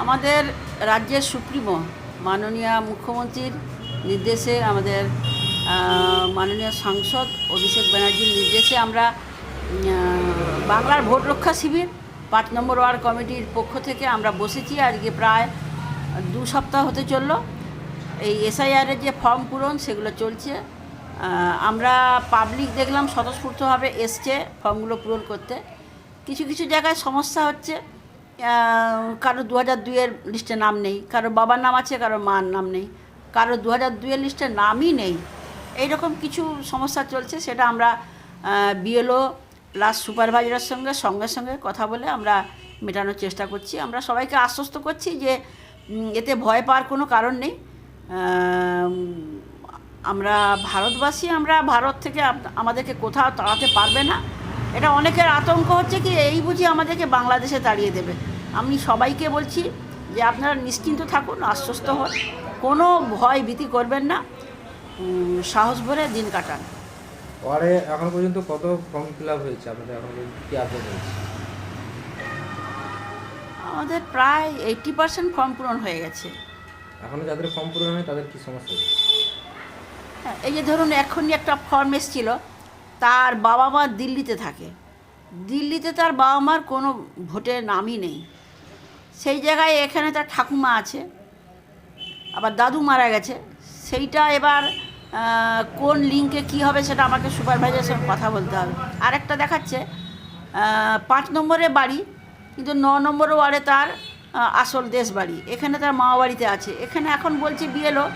আমাদের রাজ্যের সুপ্রিমো, মাননীয় মুখ্যমন্ত্রীর নির্দেশে আমাদের মাননীয় সাংসদ অভিষেক ব্যানার্জির নির্দেশে আমরা বাংলার ভোট রক্ষা শিবির, পাঁচ নম্বর ওয়ার্ড কমিটির পক্ষ থেকে আমরা বসেছি। আজকে প্রায় দু সপ্তাহ হতে চলল। এই এসআইআরের যে ফর্ম পূরণ, সেগুলো চলছে। আমরা পাবলিক দেখলাম, স্বতঃস্ফূর্তভাবে এসছে ফর্মগুলো পূরণ করতে। কিছু কিছু জায়গায় সমস্যা হচ্ছে। কারও দু হাজার দুইয়ের লিস্টে নাম নেই, কারও বাবার নাম আছে, কারও মার নাম নেই, কারও দু হাজার দুইয়ের লিস্টে নামই নেই। এইরকম কিছু সমস্যা চলছে, সেটা আমরা বিএলও প্লাস সুপারভাইজারের সঙ্গে সঙ্গে সঙ্গে কথা বলে আমরা মেটানোর চেষ্টা করছি। আমরা সবাইকে আশ্বস্ত করছি যে এতে ভয় পাওয়ার কোনো কারণ নেই। আমরা ভারতবাসী, আমরা ভারত থেকে আমাদেরকে কোথাও তাড়াতে পারবে না। এটা অনেকের আতঙ্ক হচ্ছে কি এই বুঝি আমাদেরকে বাংলাদেশে তাড়িয়ে দেবে। আমি সবাইকে বলছি যে আপনারা নিশ্চিন্ত থাকুন আশ্বস্ত হন। কোনো ভয় ভীতি করবেন না। সাহস ভরে দিন কাটান। পরে এখন পর্যন্ত কত ফর্ম ফিল আপ হয়েছে? আপনাদের এখন পর্যন্ত কি আপডেট হয়েছে? আমাদের প্রায় এইটটি পার্সেন্ট ফর্ম পূরণ হয়ে গেছে। এখনও যাদের ফর্ম পূরণ হয় তাদের কি সমস্যা হ্যাঁ, এই যে ধরুন এখনই একটা ফর্ম এসেছিল তার বাবা মা দিল্লিতে থাকে। দিল্লিতে তার বাবা মার কোনো ভোটের নামই নেই। সেই জায়গায় এখানে তার ঠাকুমা আছে, আবার দাদু মারা গেছে। সেইটা এবার কোন লিঙ্কে কি হবে সেটা আমাকে সুপারভাইজারের সঙ্গে কথা বলতে হবে। আরেকটা দেখাচ্ছে পাঁচ নম্বরে বাড়ি, কিন্তু ন নম্বর ওয়ার্ডে তার আসল দেশ বাড়ি। এখানে তার মামা বাড়িতে আছে। এখানে এখন বলছে বিএলও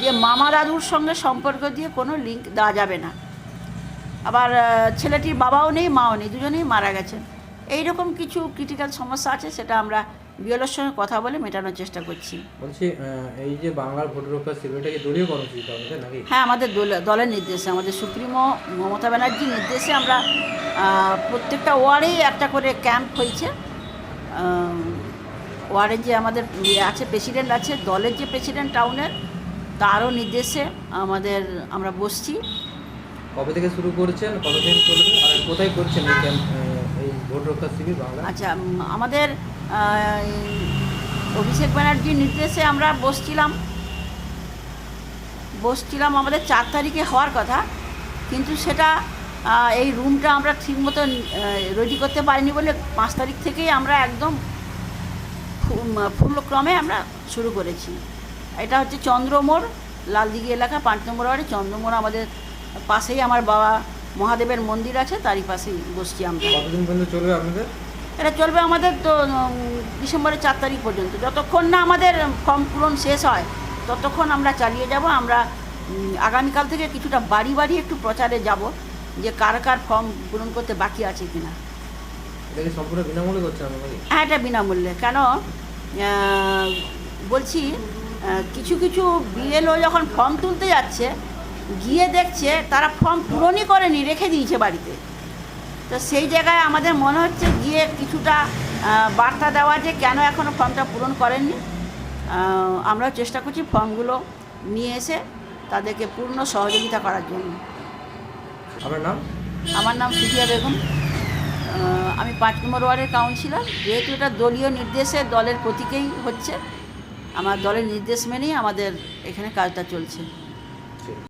যে মামা দাদুর সঙ্গে সম্পর্ক দিয়ে কোনো লিঙ্ক দেওয়া যাবে না। আবার ছেলেটির বাবাও নেই মাও নেই দুজনেই মারা গেছেন। এই রকম কিছু ক্রিটিক্যাল সমস্যা আছে সেটা আমরা বিএলওর সঙ্গে কথা বলে মেটানোর চেষ্টা করছি। বলছি এই যে বাংলার ভোট রক্ষা শিবিরটা কি দলীয় কর্মসূচি নাকি? হ্যাঁ আমাদের দল- দলের নির্দেশে আমাদের সুপ্রিমো মমতা ব্যানার্জির নির্দেশে আমরা প্রত্যেকটা ওয়ার্ডেই একটা করে ক্যাম্প হয়েছে। ওয়ার্ডের যে আমাদের ইয়ে আছে প্রেসিডেন্ট আছে দলের যে প্রেসিডেন্ট টাউনের তারও নির্দেশে আমাদের আমরা বসছি। কবে থেকে শুরু করছেন, কতদিন চলবে, আর কোথায় করছেন এই ক্যাম্প এই ভোট রক্ষা শিবির বাংলা আচ্ছা আমাদের অভিষেক ব্যানার্জির নির্দেশে আমরা বসছিলাম। বসছিলাম আমাদের চার তারিখে হওয়ার কথা, কিন্তু সেটা এই রুমটা আমরা ঠিক মতো রেডি করতে পারিনি বলে পাঁচ তারিখ থেকেই আমরা একদম ফু- পূর্ণক্রমে আমরা শুরু করেছি। এটা হচ্ছে চন্দ্রমোড়, লালদিঘি এলাকা পাঁচ নম্বর ওয়ার্ডে চন্দ্রমোড় আমাদের পাশেই আমার বাবা মহাদেবের মন্দির আছে তারই পাশেই বসছি আমরা। কতদিন পর্যন্ত চলবে আপনাদের? এটা চলবে আমাদের তো ডিসেম্বরের চার তারিখ পর্যন্ত। যতক্ষণ না আমাদের ফর্ম পূরণ শেষ হয় ততক্ষণ আমরা চালিয়ে যাব। আমরা আগামীকাল থেকে কিছুটা বাড়ি বাড়ি একটু প্রচারে যাব যে কার কার ফর্ম পূরণ করতে বাকি আছে কিনা। কি বিনামূল্যে হ্যাঁ এটা বিনামূল্যে। কেন? বলছি কিছু কিছু বিএলও যখন ফর্ম তুলতে যাচ্ছে গিয়ে দেখছে তারা ফর্ম পূরণই করেনি রেখে দিয়েছে বাড়িতে। তো সেই জায়গায় আমাদের মনে হচ্ছে গিয়ে কিছুটা বার্তা দেওয়া যে কেন এখনও ফর্মটা পূরণ করেননি। আহ, আমরাও চেষ্টা করছি ফর্মগুলো নিয়ে এসে তাদেরকে পূর্ণ সহযোগিতা করার জন্য। আপনার নাম? আমার নাম সুফিয়া বেগম। আমি পাঁচ নম্বর ওয়ার্ডের কাউন্সিলর যেহেতু এটা দলীয় নির্দেশে দলের প্রতীকেই হচ্ছে আমার দলের নির্দেশ মেনেই আমাদের এখানে কাজটা চলছে।